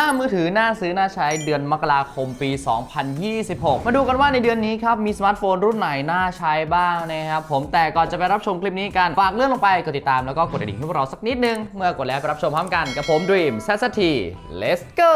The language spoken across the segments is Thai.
5มือถือน่าซื้อน่าใช้เดือนมกราคมปี 2026 มาดูกันว่าในเดือนนี้ครับ มีสมาร์ทโฟนรุ่นไหนน่าใช้บ้างนะครับผมแต่ก่อนจะไปรับชมคลิปนี้กัน ฝากเลื่อนลงไปกดติดตามแล้วก็กดกระดิ่งให้พวกเราสักนิดนึง เมื่อกดแล้วไปรับชมพร้อมกันกับผมดรีมซัสที Let's go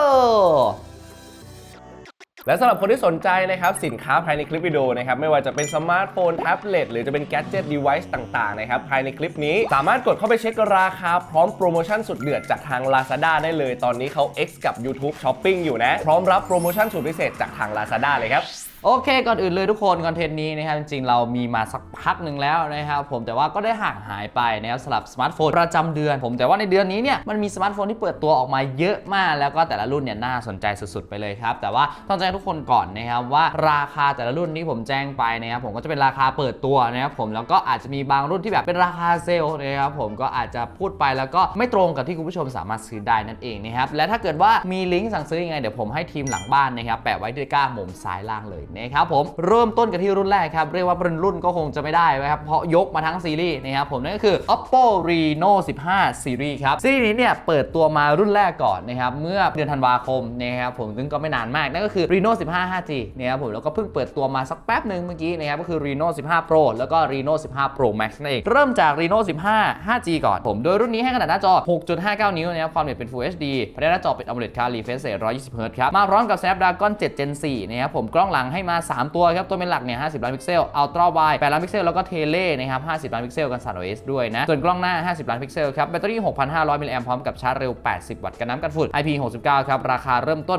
และสำหรับคนที่สนใจนะครับสินค้าภายในคลิปวิดีโอนะครับไม่ว่าจะเป็นสมาร์ทโฟน แท็บเล็ตหรือจะเป็นแกจเจ็ตเดเวิ์ต่างๆนะครับภายในคลิปนี้สามารถกดเข้าไปเช็คราคาพร้อมโปรโมชั่นสุดเดือดจากทาง Lazada ได้เลย ตอนนี้เขา X กับ YouTube Shopping อยู่นะ พร้อมรับโปรโมชั่นสุดพิเศษจากทาง Lazada เลยครับ โอเค ก่อนอื่นเลยทุกคนคอนเทนต์นี้นะครับจริงๆเรามีมาสักพักหนึ่งแล้วนะครับผมแต่ว่าก็ได้ห่างหายไปนะครับสำหรับสมาร์ทโฟนประจำเดือน ผมแต่ว่าในเดือนนี้เนี่ยมันมีสมาร์ทโฟนที่เปิดตัวออกมาเยอะมาก แล้วก็แต่ละรุ่นเนี่ยน่าสนใจสุดๆไปเลยครับแต่ว่าต้องแจ้งทุกคนก่อนนะครับว่าราคาแต่ละรุ่นที่ผมแจ้งไปนะครับผมก็จะเป็นราคาเปิดตัวนะครับผมแล้วก็อาจจะมีบางรุ่นที่แบบเป็นราคาเซลล์นะครับผมก็อาจจะพูดไปแล้วก็ไม่ตรงกับที่คุณผู้ชมสามารถซื้อได้นั่นเองนะครับและถ้าเกิดว่ามีลิงก์สั่งซื้อยังไงเดี๋ยวผมให้ทีมหลังบ้านนะครับแปะไว้ที่ก้ามุมซ้ายล่างเลยนะครับผมเริ่มต้นกันที่รุ่นแรกครับ เรียกว่าเป็นรุ่นก็คงจะไม่ได้นะครับ เพราะยกมาทั้งซีรีส์นะครับผมนั่นก็คือ oppo reno 15 series ครับ ซีรีส์นี้เนี่ยเปิดตัวมารุ่นแรกก่อนนะครับเมื่อเดือนธันวาคมนะครับผมซึ่งก็ไม่นานมาก นั่นก็คือ reno 15 5g นะครับผมแล้วก็เพิ่งเปิดตัวมาสักแป๊บหนึ่งเมื่อกี้นะครับก็คือ reno 15 pro แล้วก็ reno 15 pro max นั่นเองเริ่มจาก reno 15 5g ก่อนผมโดยรุ่นนี้ให้ขนาดหน้าจอ 6.59 นิ้วนะครับความละเอียดเป็น full hd ภายในหน้าจอเป็น AMOLED Color refresh rate 120 Hz ครับมาพร้อมกับ snapdragon 7 gen 4นะครับผมกล้องหลังให้มา 3 ตัวครับ ตัวเป็นหลักเนี่ย50 ล้านพิกเซล ultra wide 8ล้านพิกเซล แล้วก็เทเลนะครับ50 ล้านพิกเซลกันสั่น OS ด้วยนะ ส่วนกล้องหน้า 50 ล้านพิกเซลครับ แบตเตอรี่ 6,500 มิลลิแอมพร้อมกับชาร์จเร็ว 80 วัตต์กันน้ำกันฝุ่น IP69 ครับ ราคาเริ่มต้น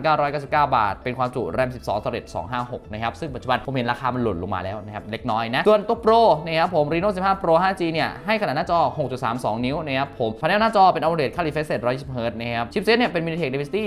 16,999 บาท เป็นความจุ RAM 12 Storage 256 นะครับ ซึ่งปัจจุบันผมเห็นราคามันหล่นลงมาแล้วนะครับ เล็กน้อยนะ ส่วนตัว Pro นะครับผม Reno 15 Pro 5G เนี่ย ให้ขนาดหน้าจอ 6.32 นิ้วนะครับผมภายในหน้าจอเป็น AMOLED Color refresh rate 120 Hz นะครับ ชิปเซ็ตเนี่ยเป็น MediaTek Dimensity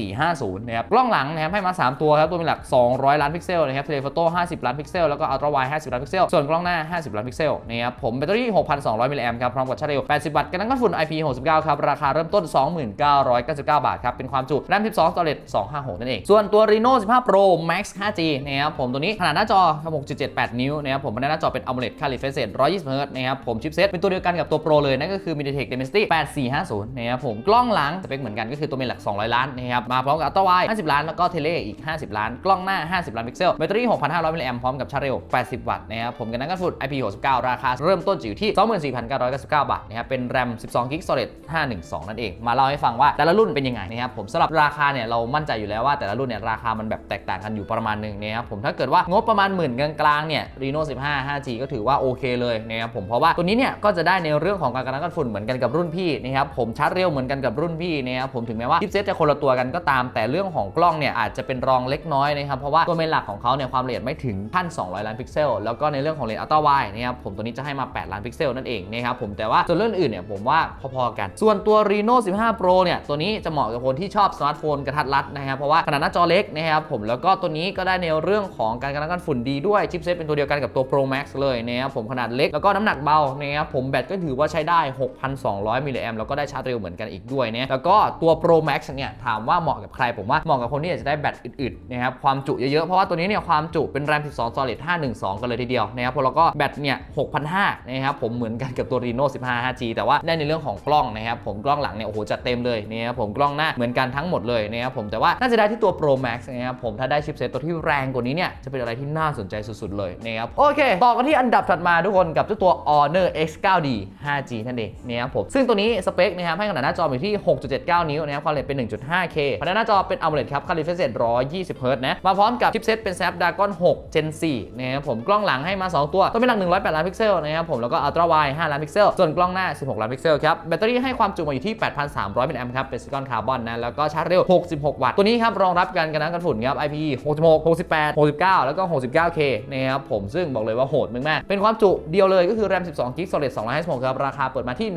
8450 นะครับ กล้องหลังนะครับให้มา 3 ตัวครับ ตัวเป็นหลัก 2 200 ล้านพิกเซลนะครับ Telephoto 50 ล้านพิกเซลแล้วก็ Ultra Wide 50 ล้านพิกเซล ส่วนกล้องหน้า 50 ล้านพิกเซลนะครับผมแบตเตอรี่ 6,200 มิลลิแอมครับพร้อมกับชาร์จเร็ว 80 วัตต์กันน้ำกันฝุ่น IP69 ครับราคาเริ่มต้น 2999 บาทครับเป็นความจุ RAM 12 Storage 256 นั่นเอง ส่วนตัว Reno 15 Pro Max 5G นะครับผมตัวนี้ขนาดหน้าจอ6.78 นิ้วนะครับผมภายในหน้าจอเป็น AMOLED Color refresh rate 120 Hz นะครับผมชิปเซตเป็นตัวเดียวกันกับตัว Pro เลยนั่นก็คือ MediaTek Dimensity 8450นะครับผมกล้องหลังสเปคเหมือนกันก็คือตัวเป็นหลัก 200 ล้านนะครับมาพร้อมกับ Ultra Wide 50 ล้านแล้วก็เทเลอีก 50 ล้านกล้องหน้า50 ล้านพิกเซลแบตเตอรี่ 6,500 มิลลิแอมพร้อมกับชาร์จเร็ว 80 วัตต์นะครับผมกันนั้นกันฝุ่น IP69 ราคาเริ่มต้นจะอยู่ที่ 24,999 บาทนะครับเป็น RAM 12 g b Storage 512 นั่นเอง มาเล่าให้ฟังว่าแต่ละรุ่นเป็นยังไงนะครับผมสำหรับราคาเนี่ยเรามั่นใจอยู่แล้วว่าแต่ละรุ่นเนี่ยราคามันแบบแตกต่างกันอยู่ประมาณหนึ่งนะครับผมถ้าเกิดว่างบประมาณหมื่นกลางๆเนี่ย Reno 15 5G ก็ถือว่าโอเคเลยนะครับผมเพราะว่าตัวนี้เนี่ยก็จะได้ในเรื่องของการกันน้ำกันฝุ่นเหมือนกันกับรุ่นพี่นะครับผมชาร์จเร็วเหมือนกันกับรุ่นพี่นะครับผมถึงแม้ว่าชิปเซตจะคนละตัวกันก็ตาม แต่เรื่องของกล้องเนี่ยอาจจะเป็นรองเล็กน้อยนะครับเพราะว่าตัวเมนหลักของเขาเนี่ยความละเอียดไม่ถึง1,200ล้านพิกเซล แล้วก็ในเรื่องของเลนส์อัลตร้าไวด์นะครับผมตัวนี้จะให้มา 8 ล้านพิกเซลนั่นเองนะครับผมแต่ว่าส่วนเรื่องอื่นเนี่ยผมว่าพอๆกัน ส่วนตัว Reno 15 Pro เนี่ยตัวนี้จะเหมาะกับคนที่ชอบสมาร์ทโฟนกระทัดรัดนะครับเพราะว่าขนาดหน้าจอเล็กนะครับผมแล้วก็ตัวนี้ก็ได้ในเรื่องของการกันน้ำกันฝุ่นดีด้วยชิปเซตเป็นตัวเดียวกันกับตัว Pro Max เลยนะครับผมขนาดเล็กแล้วก็น้ำหนักเบานะครับผมแบตก็ถือว่าใช้ได้ 6,200มิลลิแอมแล้วก็ได้ชาร์จเร็วเหมือนกันอีกด้วยนะแล้วก็ตัว Pro Max เนี่ยถามว่าเหมาะกับใครผมว่าเหมาะกับคนที่อยากจะได้แบตอึดๆนะครับความจุเยอะๆ เพราะว่าตัวนี้เนี่ยความจุเป็น RAM 12 Solid 512 กันเลยทีเดียวนะครับแล้วก็แบตเนี่ย6,500นะครับผมเหมือนกันกับตัว Reno 15 5G แต่ว่าได้ในเรื่องของกล้องนะครับผมกล้องหลังเนี่ยโอ้โหจัดเต็มเลยนะครับผมกล้องหน้าเหมือนกันทั้งหมดเลยนะครับผมแต่ว่าน่าจะได้ที่ตัว Pro Max นะครับผมถ้าได้ชิปเซตตัวที่แรงกว่านี้เนี่ยจะเป็นอะไรที่น่าสนใจสุดๆเลยนะครับโอเค ต่อกันที่อันดับถัดมาทุกคนกับเจ้าตัว Honor X9D 5G นั่นเองนะครับผมซึ่งตัวนี้สเปคนะครับให้ขนาดหน้าจออยู่ที่ 6.79 นิ้วนะครับความละเอียดเป็น 1.5K ภายในหน้าจอเป็น AMOLED ครับ Color refresh rate 120 Hz นะมาพพร้อมกับชิปเซตเป็น Snapdragon 6 Gen 4นะครับผมกล้องหลังให้มา 2 ตัวตัวเป็นหลัก108 ล้านพิกเซลนะครับผมแล้วก็ Ultra Wide 5 ล้านพิกเซล ส่วนกล้องหน้า 16 ล้านพิกเซลครับแบตเตอรี่ให้ความจุมาอยู่ที่ 8,300มิลลิแอมป์ครับเป็นซิลิคอนคาร์บอนนะแล้วก็ชาร์จเร็ว 66 วัตต์ตัวนี้ครับรองรับการกันน้ำกันฝุ่นครับ IP 66 68 69 แล้วก็ 69K นะครับผมซึ่งบอกเลยว่าโหดมากๆเป็นความจุเดียวเลยก็คือ RAM 12 g b Solid 256ครับราคาเปิดมาที่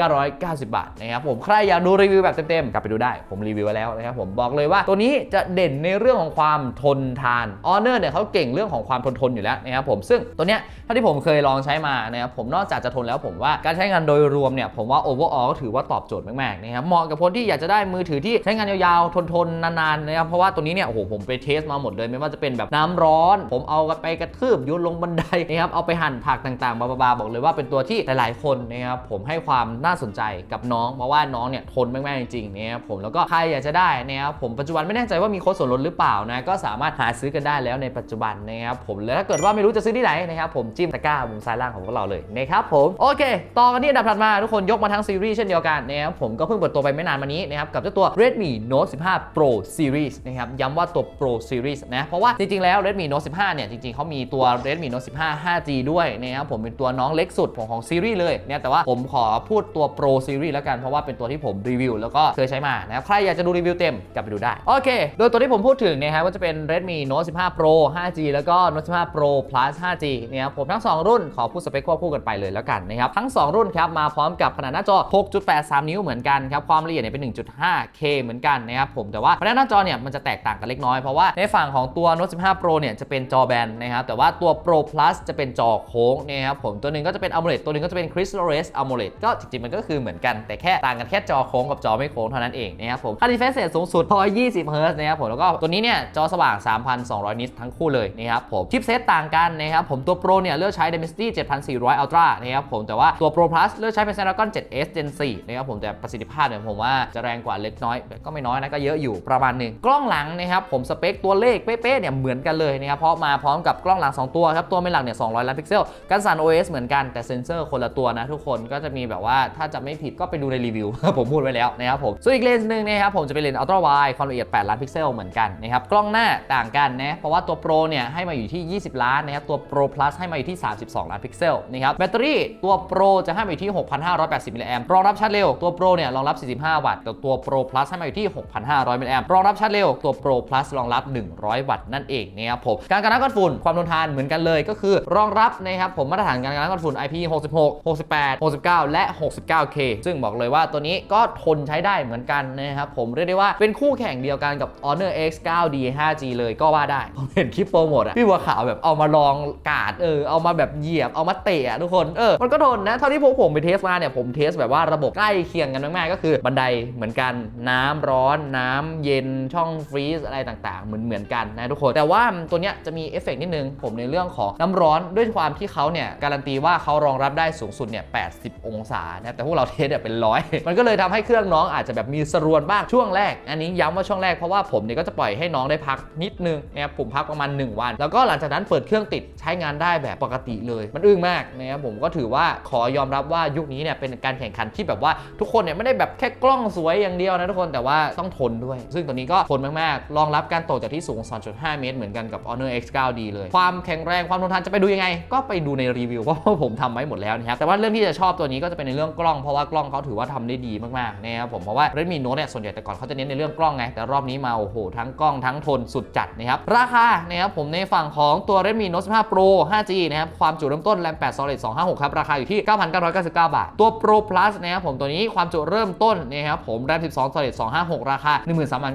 11,990 บาทนะครับผมใครอยากดูรีวิวแบบเต็มๆกลับไปดูได้ผมรีวิวไว้แล้วนะครับผมบอกเลยว่าตัวนี้จะเด่นในเรื่องของความทนทาน Honor เนี่ยเขาเก่งเรื่องของความทนทนอยู่แล้วนะครับผมซึ่งตัวเนี้ยเท่าที่ผมเคยลองใช้มานะครับผมนอกจากจะทนแล้วผมว่าการใช้งานโดยรวมเนี่ยผมว่า overall ก็ถือว่าตอบโจทย์มากๆนะครับเหมาะกับคนที่อยากจะได้มือถือที่ใช้งานยาวๆทนๆนานๆนะครับเพราะว่าตัวนี้เนี่ยโอ้โหผมไปเทสมาหมดเลยไม่ว่าจะเป็นแบบน้ำร้อน ผมเอาไปกระทืบโยนลงบันไดนะครับเอาไปหั่นผักต่างๆบาๆบอกเลยว่าเป็นตัวที่หลายๆคนนะครับผมให้ความน่าสนใจกับน้องเพราะว่าน้องเนี่ยทนมากๆจริงๆนะครับผมแล้วก็ใครอยากจะได้นะครับผมปัจจุบันไม่แน่ใจว่ามีโค้ดส่วนลดหรือเปล่านะก็สามารถหาซื้อกันได้แล้วในปัจจุบันนะครับผมแล้วถ้าเกิดว่าไม่รู้จะซื้อที่ไหนนะครับผมจิ้มตะกร้ามุมซ้ายล่างของพวกเราเลยนะครับผมโอเค ต่อกันที่อันดับถัดมาทุกคนยกมาทั้งซีรีส์เช่นเดียวกันนะครับผมก็เพิ่งเปิดตัวไปไม่นานมานี้นะครับกับเจ้าตัว Redmi Note 15 Pro Series นะครับย้ำว่าตัว Pro Series นะเพราะว่าจริงๆแล้ว Redmi Note 15 เนี่ยจริงๆเขามีตัว Redmi Note 15 5G ด้วยนะครับผมเป็นตัวน้องเล็กสุดของของซีรีส์เลยเนี่ยแต่ว่าผมขอพูดตัว Pro Series แล้วกันเพราะว่าเป็นตัวที่ผมรีวิวแล้วก็เคยใช้มานะครับใครอยากจะดูรีวิวเต็มกลับไปดูได้โอเค โดยตัวที่ผมพูดถึงนะครับก็จะเป็น็น Redmi Note 15 Pro 5G แล้วก็ Note 15 Pro Plus 5G เนะครับผมทั้ง 2 รุ่นขอพูดสเปคควบคู่กันไปเลยแล้วกันนะครับ ทั้ง 2 รุ่นครับมาพร้อมกับขนาดหน้าจอ 6.83 นิ้วเหมือนกันครับ ความละเอียดเนี่ยเป็น 1.5K เหมือนกันนะครับผมแต่ว่าขนาดหน้าจอเนี่ยมันจะแตกต่างกันเล็กน้อยเพราะว่าในฝั่งของตัว Note 15 Pro เนี่ยจะเป็นจอแบนนะครับแต่ว่าตัว Pro Plus จะเป็นจอโค้งนะครับผมตัวหนึ่งก็จะเป็น AMOLED ตัวหนึ่งก็จะเป็น Crystal Res AMOLED ก็จริงๆมันก็คือเหมือนกันแต่แค่ต่างกันแค่จอโค้งกับจอไม่โค้งเท่านั้นเองนะครับผมค่า refresh rate สูงสุด120 Hz นะครับผมแล้วก็ตัวนี้เนี่ยจอสว่าง 3,200 นิตทั้งคู่เลยนะครับผมชิปเซตต่างกันนะครับผมตัว Pro เนี่ยเลือกใช้ Dimensity 7400 Ultra นะครับผมแต่ว่าตัว Pro Plus เลือกใช้เป็น Snapdragon 7S Gen 4นะครับผมแต่ประสิทธิภาพเนี่ยผมว่าจะแรงกว่าเล็กน้อย ก็ไม่น้อยนะก็เยอะอยู่ประมาณหนึ่งกล้องหลังนะครับผมสเปคตัวเลขเป๊ะๆเนี่ยเหมือนกันเลยนะครับเพราะมาพร้อมกับกล้องหลัง 2 ตัวครับตัวไม่หลักเนี่ย200ล้านพิกเซลกันสั่น OS เหมือนกันแต่เซนเซอร์คนละตัวนะทุกคนก็จะมีแบบว่าถ้าจะไม่ผิดก็ไปดูในรีวิว ผมพูดไว้แล้วนะครับผมส่วนอีกเลนส์หนึ่งนะครับผมจะเป็นเลนส์อัลตร้าไวความละเอียด 8 ล้านพิกเซลเหมือนกันนะครับกล้องหน้าต่างกันนะเพราะว่าตัว Pro เนี่ยให้มาอยู่ที่ 20 ล้านนะครับตัว Pro Plus ให้มาอยู่ที่ 32 ล้านพิกเซลนะครับแบตเตอรี่ตัว Pro จะให้มาอยู่ที่ 6,580มิลลิแอมป์รองรับชาร์จเร็วตัว Pro เนี่ยรองรับ 45 วัตต์แต่ตัว Pro Plus ให้มาอยู่ที่ 6,500มิลลิแอมป์รองรับชาร์จเร็วตัว Pro Plus รองรับ 100 วัตต์นั่นเองนะครับผมการกันน้ำกันฝุ่นความทนทานเหมือนกันเลยก็คือรองรับนะครับผมมาตรฐานการกันน้ำกันฝุ่น IP66 68 69 และ 69K ซึ่งบอกเลยว่าตัวนี้ก็ทนใช้ได้เหมือนกันนะครับผมเรียกได้ว่าเป็นคู่แข่งเดียวกันกับ Honor X9D 5G เลยก็ว่าได้ ผมเห็นคลิปโปรโมทอะพี่บัวขาวแบบเอามาลองกาดเออเอามาแบบเหยียบเอามาเตะอะทุกคนเออมันก็ทนนะเท่าที่พวกผมไปเทสมาเนี่ยผมเทสแบบว่าระบบใกล้เคียงกันมากๆก็คือบันไดเหมือนกันน้ำร้อนน้ำเย็นช่องฟรีซอะไรต่างๆ เหมือนเหมือนกันนะทุกคน แต่ว่าตัวเนี้ยจะมีเอฟเฟกต์นิดนึง ผมในเรื่องของน้ำร้อนด้วยความที่เขาเนี่ยการันตีว่าเขารองรับได้สูงสุดเนี่ย 80 องศานะแต่พวกเราเทสเนี่ยเป็นร้อยมันก็เลยทำให้เครื่องน้องอาจจะแบบมีสรวนบ้างช่วงแรก อันนี้ย้ำว่าช่วงแรกเพราะว่าผมเนี่ยก็จะปล่อยให้น้องได้พักนิดนึงนะครับผมพักประมาณ 1 วัน แล้วก็หลังจากนั้นเปิดเครื่องติดใช้งานได้แบบปกติเลย มันอึ้งมากนะครับผมก็ถือว่าขอยอมรับว่ายุคนี้เนี่ยเป็นการแข่งขันที่แบบว่าทุกคนเนี่ยไม่ได้แบบแค่กล้องสวยอย่างเดียวนะทุกคนแต่ว่าต้องทนด้วย ซึ่งตัวนี้ก็ทนมากๆรองรับการตกจากที่สูง 2.5 เมตร เหมือนกันกับ Honor X9D เลย ความแข็งแรงความทนทานจะไปดูยังไง ก็ไปดูในรีวิวเพราะว่าผมทำไว้หมดแล้วนะครับแต่ว่าเรื่องที่จะชอบตัวนี้ก็จะเป็นในเรื่องกล้องเพราะว่ากล้องเขาถือว่าทำได้ดีมากๆนะครับผมเพราะว่า Redmi Note เนี่ยส่วนใหญ่แต่ก่อนเขาจะเน้นในเรื่องกล้องไงแต่รอบนี้มาโอ้โหทั้งกล้องทั้งทนสุดจัดนะครับ ราคานะครับผมในฝั่งของตัว Redmi Note 15 Pro 5G นะครับ ความจุเริ่มต้น RAM 8 Solid 256 ครับ ราคาอยู่ที่ 9,999 บาท ตัว Pro Plus นะครับผมตัวนี้ความจุเริ่มต้นนะครับผม RAM 12 Solid 256 ราคา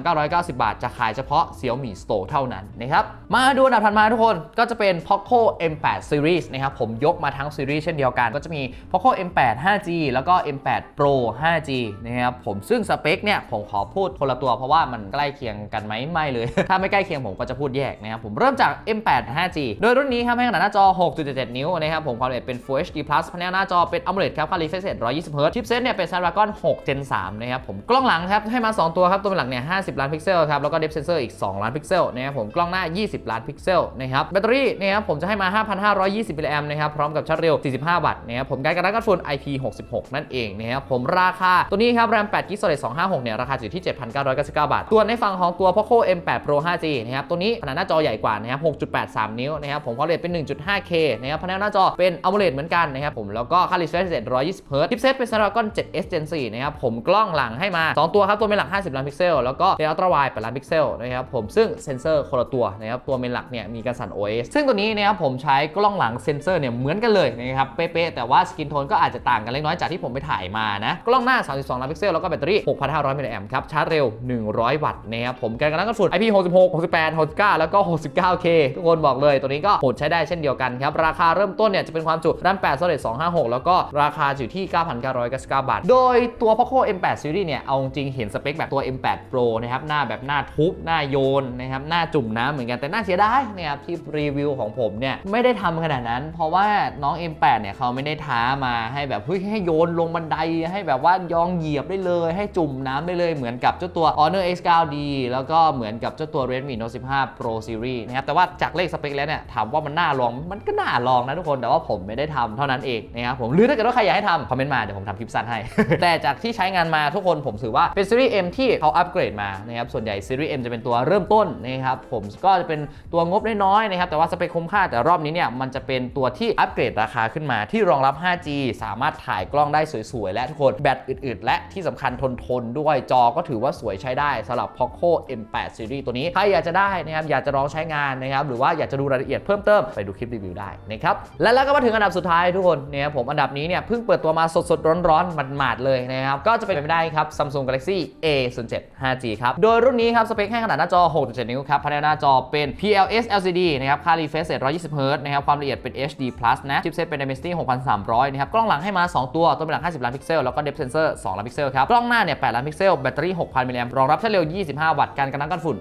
13,990 บาท จะขายเฉพาะ Xiaomi Store เท่านั้นนะครับมาดูอันดับถัดมาทุกคนก็จะเป็น Poco M8 Series นะครับผมยกมาทั้งซีรีส์เช่นเดียวกัน ก็จะมี Poco M8 5G แล้วก็ M8 Pro 5G นะครับผมซึ่งสเปคเนี่ยผมขอพูดคนละตัวเพราะว่ามันใกล้เคียงกันไหมไม่เลยถ้าไม่ใกล้เคียงผมก็จะพูดแยกนะครับผมเริ่มจาก M8 5G โดยรุ่นนี้ครับให้ขนาดหน้าจอ 6.77นิ้วนะครับผมความละเอียดเป็น Full HD Plus ภายในหน้าจอเป็น AMOLED ครับค่า refresh rate 120 Hz ชิปเซตเนี่ยเป็น Snapdragon 6 Gen 3นะครับผมกล้องหลังครับให้มา 2 ตัวครับตัวหลักเนี่ย50 ล้านพิกเซลครับแล้วก็ depth sensor อีก 2 ล้านพิกเซลนะครับผมกล้องหน้า 20 ล้านพิกเซลนะครับแบตเตอรี่นะครับผมจะให้มา 5,520มิลลิแอมนะครับพร้อมกับชาร์จเร็ว 45 วัตต์นะครับผมการกันน้ำกันฝุ่น IP66 นั่นเองนะครับผมราคาตัวนี้ครับ RAM 8 GB Solid 256เนี่ยราคาอยู่ที่ 7,999 บาท ตัวในฝั่งของตัว Poco M8 Pro 5G นะครับ ตัวนี้ขนาดหน้าจอใหญ่กว่านะครับ 6.83 นิ้วนะครับ ผมความละเอียดเป็น 1.5K นะครับภายในหน้าจอเป็น AMOLED เหมือนกันนะครับ ผม แล้วก็ค่า refresh rate 120 Hz ชิปเซตเป็น Snapdragon 7S Gen 4นะครับ ผมกล้องหลังให้มา 2 ตัวครับ ตัวเป็นหลัก 50 ล้านพิกเซล แล้วก็เป็น Ultra Wide 8ล้านพิกเซลนะครับ ผม ซึ่งเซนเซอร์คนละตัวนะครับ ตัวเป็นหลักเนี่ยมีการสั่น OS ซึ่งตัวนี้นะครับผมใช้กล้องหลังเซนเซอร์เนี่ยเหมือนกันเลยนะครับ เป๊ะๆ แต่ว่าสกินโทนก็อาจจะต่างกันเล็กน้อยจากที่ผมไปถ่ายมานะ กล้องหน้า 32 ล้านพิกเซล แล้วก็แบตเตอรี่ 6,500มิลลิแอมป์ครับ ชาร์จเร็ว 100 วัตต์นะครับ ผมการกันน้ำกันฝุ่น IP66 66 68 69 แล้วก็ 69K ทุกคนบอกเลย ตัวนี้ก็โหดใช้ได้เช่นเดียวกันครับ ราคาเริ่มต้นเนี่ยจะเป็นความจุ RAM 8 Solid 256 แล้วก็ราคาอยู่ที่ 9,999 บาท โดยตัว Poco M8 Series เนี่ย เอาจริงเห็นสเปคแบบตัว M8 Pro นะครับ หน้าแบบหน้าทุบ หน้าโยนนะครับ หน้าจุ่มน้ำเหมือนกัน แต่น่าเสียดายนะครับที่รีวิวของผมเนี่ยไม่ได้ทำขนาดนั้น เพราะว่าน้อง M8 เนี่ยเขาไม่ได้ท้ามาให้แบบเฮ้ยให้โยนลงบันไดให้แบบว่ายองเหยียบได้เลย ให้จุ่มน้ำได้เลยเหมือนกับเจ้าตัว Honor X9D แล้วก็เหมือนกับเจ้าตัว Redmi Note 15 Pro Series นะครับแต่ว่าจากเลขสเปคแล้วเนี่ยถามว่ามันน่าลองมันก็น่าลองนะทุกคนแต่ว่าผมไม่ได้ทำเท่านั้นเองนะครับผมหรือถ้าเกิดว่าใครอยากให้ทำคอมเมนต์มาเดี๋ยวผมทำคลิปสั้นให้ แต่จากที่ใช้งานมาทุกคนผมถือว่าเป็นซีรีส์ M ที่เขาอัปเกรดมานะครับส่วนใหญ่ซีรีส์ M จะเป็นตัวเริ่มต้นนะครับผมก็จะเป็นตัวงบน้อยๆนะครับแต่ว่าสเปคคุ้มค่าแต่รอบนี้เนี่ยมันจะเป็นตัวที่อัปเกรดราคาขึ้นมาที่รองรับ 5G สามารถถ่ายกล้องได้สวยๆ และทุกคนแบตอึดๆ และที่สำคัญทนทนๆด้วยจอก็ถือว่าสวยใช้ได้สำหรับ Poco M8 Series ตัวนี้ใครอยากจะได้นะครับอยากจะลองใช้งานนะครับหรือว่าอยากจะดูรายละเอียดเพิ่มเติมไปดูคลิปรีวิวได้นะครับและแล้วก็มาถึงอันดับสุดท้ายทุกคนนะครับผมอันดับนี้เนี่ยเพิ่งเปิดตัวมาสดๆร้อนๆหมาดๆเลยนะครับก็จะเป็นไปไม่ได้ครับ Samsung Galaxy A07 5G ครับโดยรุ่นนี้ครับสเปคให้ขนาดหน้าจอ 6.7 นิ้วครับภายในหน้าจอเป็น PLS LCD นะครับค่า refresh rate 120 Hz นะครับความละเอียดเป็น HD+ นะชิปเซตเป็น Dimensity 6300นะครับกล้องหลังให้มา 2 ตัวตัวเป็นหลัง 50 ล้านพิกเซลแล้วก็ depth sensor 2 ล้านพิกเซลครับกล้องหน้าเนี่ย8ล้านพิกเซลแบตเตอรี่ 6,000มิลลิแอมป์รองรับเฉลี่ย25 วัตต์การกันน้ำกันฝุ่น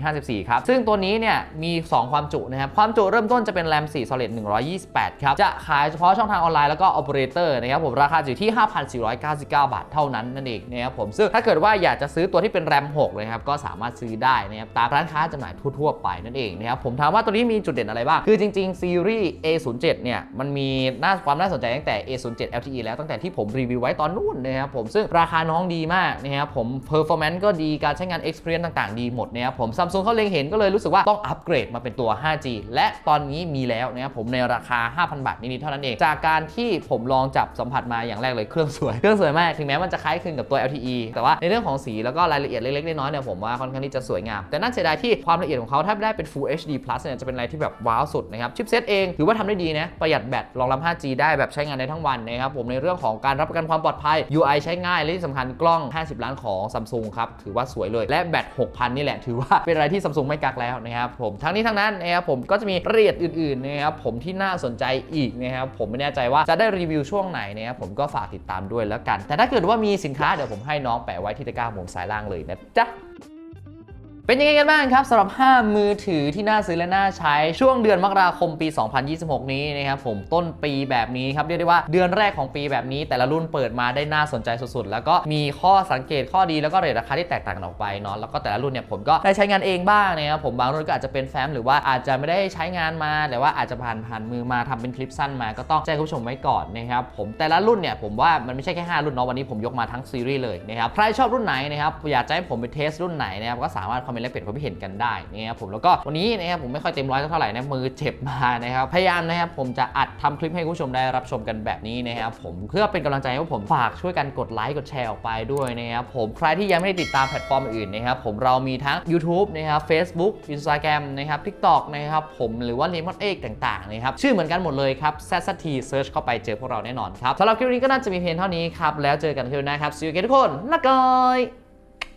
54 ครับ ซึ่งตัวนี้เนี่ยมี 2 ความจุนะครับ ความจุเริ่มต้นจะเป็น RAM 4 Solid 128 ครับ จะขายเฉพาะช่องทางออนไลน์แล้วก็ operator นะครับผมราคาอยู่ที่ 5,499 บาทเท่านั้นนั่นเองนะครับผมซึ่งถ้าเกิดว่าอยากจะซื้อตัวที่เป็น RAM 6เลยครับก็สามารถซื้อได้นะครับตามร้านค้าจำหน่ายทั่วๆไปนั่นเองนะครับผมถามว่าตัวนี้มีจุดเด่นอะไรบ้างคือจริงๆซีรีส์ A07 เนี่ยมันมีน่าความน่าสนใจตั้งแต่ A07 LTE แล้วตั้งแต่ที่ผมรีวิวไว้ตอนนู้นนะครับผมซึ่งราคาน้องดีมากนะครับผม performance ก็ดีการใช้งาน experience ต่างๆ ดีหมดนะครับผม Samsung เขาเล็งเห็นก็เลยรู้สึกว่าต้องอัปเกรดมาเป็นตัว 5G และตอนนี้มีแล้วนะครับผมในราคา 5,000 บาทนิดๆเท่านั้นเอง จากการที่ผมลองจับสัมผัสมาอย่างแรกเลยเครื่องสวย เครื่องสวยมาก ถึงแม้มันจะคล้ายคลึงกับตัว LTE แต่ว่าในเรื่องของสีแล้วก็รายละเอียดเล็กๆน้อยๆเนี่ยผมว่าค่อนข้างที่จะสวยงาม แต่น่าเสียดายที่ความละเอียดของเขาถ้าได้เป็น Full HD Plus เนี่ยจะเป็นอะไรที่แบบว้าวสุดนะครับ ชิปเซตเองถือว่าทำได้ดีนะ ประหยัดแบต รองรับ 5G ได้แบบใช้งานได้ทั้งวันนะครับผมในเรื่องของการรับประกันความปลอดภัย UI ใช้ง่ายและที่สำคัญกล้อง 50 ล้านของ Samsung ครับถือว่าสวยเลยและแบต 6,000 นี่แหละถือว่าเป็นอะไรที่ซัมซุงไม่กักแล้วนะครับผมทั้งนี้ทั้งนั้นนะครับผมก็จะมีรายละเอียดอื่นๆนะครับผมที่น่าสนใจอีกนะครับผมไม่แน่ใจว่าจะได้รีวิวช่วงไหนนะครับผมก็ฝากติดตามด้วยแล้วกัน แต่ถ้าเกิดว่ามีสินค้าเดี๋ยวผมให้น้องแปะไว้ที่ตะกร้ามุมซ้ายล่างเลยนะจ๊ะ เป็นยังไงกันบ้างครับสำหรับ 5 มือถือที่น่าซื้อและน่าใช้ช่วงเดือนมกราคมปี 2026 นี้นะครับผมต้นปีแบบนี้ครับเรียกได้ว่าเดือนแรกของปีแบบนี้ แต่ละรุ่นเปิดมาได้น่าสนใจสุดๆ แล้วก็มีข้อสังเกตข้อดีแล้วก็เรทราคาที่แตกต่างกันออกไปเนาะแล้วก็แต่ละรุ่นเนี่ยผมก็ได้ใช้งานเองบ้างนะครับผมบางรุ่นก็อาจจะเป็นแฟ้มหรือว่าอาจจะไม่ได้ใช้งานมาแต่ว่าอาจจะผ่านผ่านมือมาทำเป็นคลิปสั้นมาก็ต้องแจ้งคุณผู้ชมไว้ก่อนนะครับผมแต่ละรุ่นเนี่ยผมว่ามันไม่ใช่แค่5รุ่นเนาะวันนี้ผมยกมาทั้งซีรีส์เลยนะครับใครชอบรุ่นไหนนะครับอยากจะให้ผมไปเทสรุ่นไหนนะครับก็สามารถเมนต์และเปลี่ยนความคิดเห็นกันได้นะครับผมแล้วก็วันนี้นะครับผมไม่ค่อยเต็มร้อยเท่าไหร่นะมือเจ็บมานะครับพยายามนะครับผมจะอัดทำคลิปให้คุณผู้ชมได้รับชมกันแบบนี้นะครับผมเพื่อเป็นกำลังใจให้ผมฝากช่วยกันกดไลค์กดแชร์ออกไปด้วยนะครับผมใครที่ยังไม่ได้ติดตามแพลตฟอร์มอื่นนะครับผมเรามีทั้ง YouTube นะครับ Facebook Instagram นะครับ TikTok นะครับผมหรือว่า Lemon Egg ต่างๆนะครับชื่อเหมือนกันหมดเลยครับ z z t Search เข้าไปเจอพวกเราแน่นอนครับสำหรับคลิปนี้ก็น่าจะมีเพียงเท่านี้ครับแล้วเจอกันคลิปหน้าครับ See you again ทุกคนละกอย